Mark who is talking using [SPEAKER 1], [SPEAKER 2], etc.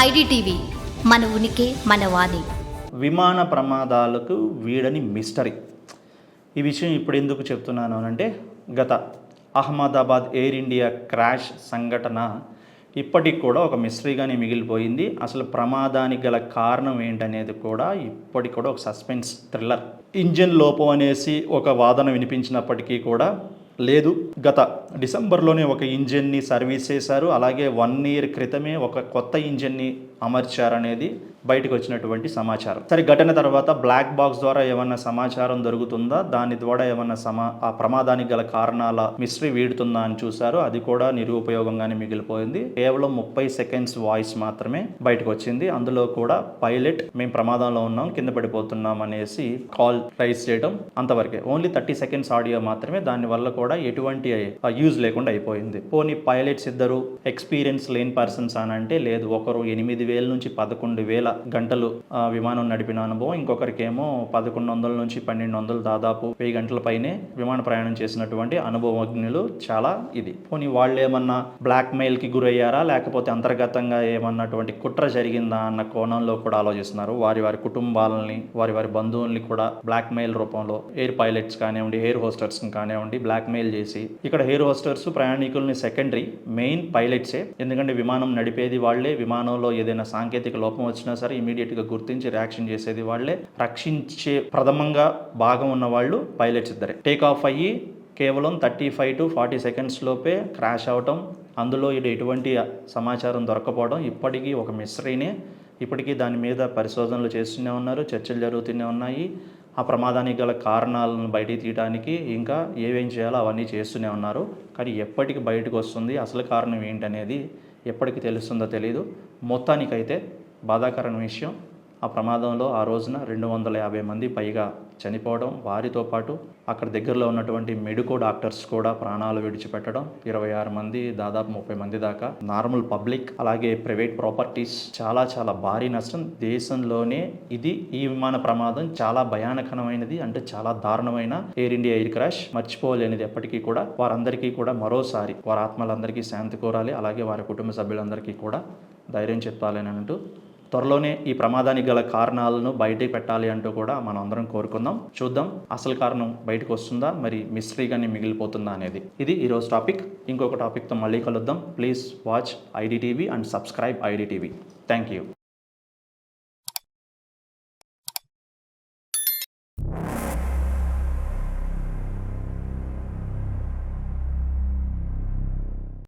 [SPEAKER 1] IDTV మన ఉనికి మన వాణి.
[SPEAKER 2] విమాన ప్రమాదాలకు వీడని మిస్టరీ. ఈ విషయం ఇప్పుడు ఎందుకు చెప్తున్నాను అంటే గత అహ్మదాబాద్ ఎయిర్ ఇండియా క్రాష్ సంఘటన ఇప్పటికి కూడా ఒక మిస్టరీగానే మిగిలిపోయింది. అసలు ప్రమాదానికి గల కారణం ఏంటనేది కూడా ఇప్పటికి కూడా ఒక సస్పెన్స్ థ్రిల్లర్. ఇంజిన్ లోపం అనేసి ఒక వాదన వినిపించినప్పటికీ కూడా లేదు. గత డిసెంబర్లోనే ఒక ఇంజిన్ని సర్వీస్ చేశారు. అలాగే వన్ ఇయర్ క్రితమే ఒక కొత్త ఇంజిన్ని అమర్చారనేది బయటకు వచ్చినటువంటి సమాచారం. సరే ఘటన తర్వాత బ్లాక్ బాక్స్ ద్వారా ఏమన్నా సమాచారం దొరుకుతుందా? దాని ద్వారా ఏమన్నా సమా ఆ ప్రమాదానికి గల కారణాల మిస్టరీ వీడుతుందా అని చూశారు. అది కూడా నిరుపయోగంగానే మిగిలిపోయింది. కేవలం ముప్పై సెకండ్స్ వాయిస్ మాత్రమే బయటకు వచ్చింది. అందులో కూడా పైలట్ మేము ప్రమాదంలో ఉన్నాం కింద పడిపోతున్నాం అనేసి కాల్ రైస్ చేయడం అంతవరకే. ఓన్లీ థర్టీ సెకండ్స్ ఆడియో మాత్రమే. దానివల్ల కూడా ఎటువంటి యూజ్ లేకుండా అయిపోయింది. పోనీ పైలట్స్ ఇద్దరు ఎక్స్పీరియన్స్ లేని పర్సన్స్ అని అంటే లేదు. ఒకరు ఎనిమిది వేల నుంచి పదకొండు వేల గంటలు విమానం నడిపిన అనుభవం. ఇంకొకరికేమో పదకొండు వందల నుంచి పన్నెండు వందలు దాదాపు వెయ్యి గంటల పైనే విమాన ప్రయాణం చేసినటువంటి అనుభవజ్ఞులు చాలా ఇది. పోనీ వాళ్ళు ఏమన్నా బ్లాక్ మెయిల్కి గురయ్యారా? లేకపోతే అంతర్గతంగా ఏమన్నటువంటి కుట్ర జరిగిందా అన్న కోణంలో కూడా ఆలోచిస్తున్నారు. వారి వారి కుటుంబాలని వారి వారి బంధువుల్ని కూడా బ్లాక్ మెయిల్ రూపంలో ఎయిర్ పైలట్స్ కానివ్వండి ఎయిర్ హోస్టర్స్ కానివ్వండి బ్లాక్ మెయిల్ చేసి ఇక్కడ ఎయిర్ హోస్టర్స్ ప్రయాణికుల్ని సెకండరీ మెయిన్ పైలట్సే. ఎందుకంటే విమానం నడిపేది వాళ్ళే విమానంలో ఏదైనా సాంకేతిక లోపం వచ్చినా సరే ఇమీడియట్గా గుర్తించి రియాక్షన్ చేసేది వాళ్ళే. రక్షించే ప్రథమంగా భాగం ఉన్న వాళ్ళు పైలట్స్ ఇద్దరే. టేక్ ఆఫ్ అయ్యి కేవలం thirty five to forty seconds లోపే క్రాష్ అవటం అందులో ఇది ఎటువంటి సమాచారం దొరకపోవడం ఇప్పటికీ ఒక మిస్టరీనే ఇప్పటికీ దాని మీద పరిశోధనలు చేస్తూనే ఉన్నారు చర్చలు జరుగుతూనే ఉన్నాయి. ఆ ప్రమాదానికి గల కారణాలను బయటికి తీయడానికి ఇంకా ఏమేం చేయాలో అవన్నీ చేస్తూనే ఉన్నారు. కానీ ఎప్పటికి బయటకు వస్తుంది అసలు కారణం ఏంటనేది ఎప్పటికి తెలుస్తుందో తెలియదు మొత్తానికైతే బాధాకరమైన విషయం ఆ ప్రమాదంలో ఆ రోజున రెండు వందల యాభై మంది పైగా చనిపోవడం వారితో పాటు అక్కడ దగ్గరలో ఉన్నటువంటి మెడికో డాక్టర్స్ కూడా ప్రాణాలు విడిచిపెట్టడం ఇరవై ఆరు మంది దాదాపు ముప్పై మంది దాకా నార్మల్ పబ్లిక్ అలాగే ప్రైవేట్ ప్రాపర్టీస్ చాలా చాలా భారీ నష్టం. దేశంలోనే ఇది ఈ విమాన ప్రమాదం చాలా భయానకరమైనది అంటే చాలా దారుణమైన ఎయిర్ ఇండియా ఎయిర్ క్రాష్ మర్చిపోలేనిది ఎప్పటికీ కూడా. వారందరికీ కూడా మరోసారి వారి ఆత్మలందరికీ శాంతి కోరాలి అలాగే వారి కుటుంబ సభ్యులందరికీ కూడా ధైర్యం చెప్పాలని అంటూ త్వరలోనే ఈ ప్రమాదానికి గల కారణాలను బయటికి పెట్టాలి అంటూ కూడా మనం అందరం కోరుకుందాం. చూద్దాం అసలు కారణం బయటకు వస్తుందా మరి మిస్టరీగానే మిగిలిపోతుందా అనేది. ఇది ఈరోజు టాపిక్ ఇంకొక టాపిక్తో మళ్ళీ కలుద్దాం. Please watch IDTV and subscribe IDTV thank you